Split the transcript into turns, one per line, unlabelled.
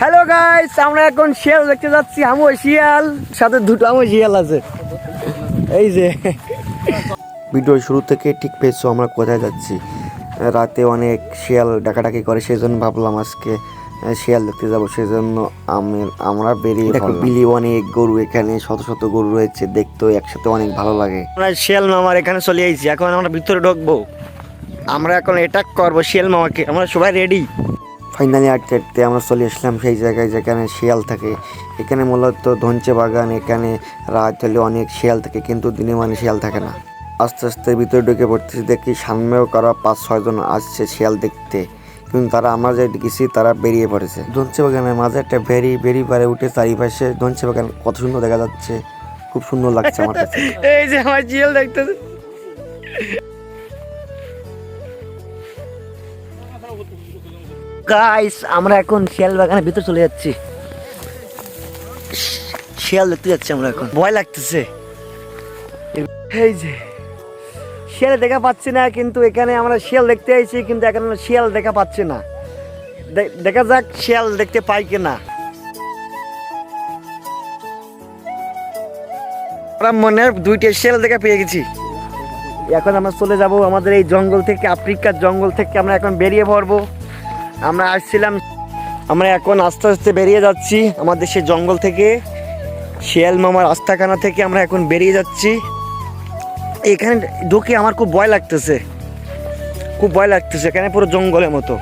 Hello guys আমরা এখন শিয়াল দেখতে যাচ্ছি আমও শিয়াল সাথে দুটো আমও শিয়াল আছে। এই যে।
ভিডিওর শুরু থেকে ঠিক পেয়েছ আমরা কোথায় যাচ্ছি? রাতে অনেক শিয়াল ডাকাডাকি করে সেই জন্য ভাবলাম আজকে শিয়াল দেখতে যাব সেই জন্য আমি আমরা বেরিয়ে দেখো বিলি অনেক গরু এখানে শত শত গরু রয়েছে দেখতেও একসাথে অনেক ভালো লাগে।
আমরা শিয়াল মামার এখানে চলে আইছি এখন আমরা ভিতরে ঢুকবো। আমরা এখন অ্যাটাক করব শিয়াল মামাকে আমরা সবাই রেডি
ফাইনালি আটতে আটতে আমরা চলে আসলাম সেই জায়গায় যেখানে শিয়াল থাকে। এখানে মূলত ধনচে বাগান, এখানে রাত হলে অনেক শিয়াল থাকে, কিন্তু দিনে মানে শিয়াল থাকে না। আস্তে আস্তে ভিতরে ঢুকে পড়তেছি, দেখি সামনেও করা পাঁচ ছয়জন আসছে শিয়াল দেখতে। কিন্তু তারা আমরা যে গেছি তারা বেরিয়ে পড়েছে। ধনচে বাগানের মাঝে একটা বেরি বেরি পারে উঠে চারিপাশে ধনচে বাগান, কত সুন্দর দেখা যাচ্ছে। খুব সুন্দর লাগছে আমার কাছে।
এই যে আমার শিয়াল গাইস আমরা এখন শিয়াল বাগানের ভিতরে চলে যাচ্ছি। শিয়াল দেখতে যাচ্ছি আমরা এখন। ভয় লাগতেছে। এই যে, শিয়াল দেখা পাচ্ছি না, কিন্তু এখানে আমরা শিয়াল দেখতে আইছি, কিন্তু এখানে শিয়াল দেখা পাচ্ছি না। দেখা যাক শিয়াল দেখতে পাই কিনা। আমরা মনে দুইটা শিয়াল দেখা পেয়ে গেছি। এখন আমরা চলে যাব আমাদের এই জঙ্গল থেকে, আফ্রিকার জঙ্গল থেকে আমরা এখন বেরিয়ে পড়ব। আমরা আসছিলাম, আমরা এখন আস্তে আস্তে বেরিয়ে যাচ্ছি আমাদের সে জঙ্গল থেকে। শিয়াল মামার আস্থাখানা থেকে আমরা এখন বেরিয়ে যাচ্ছি। এখানে ঢুকে আমার খুব ভয় লাগতেছে। খুব ভয় লাগতেছে, এখানে পুরো জঙ্গলের মতো।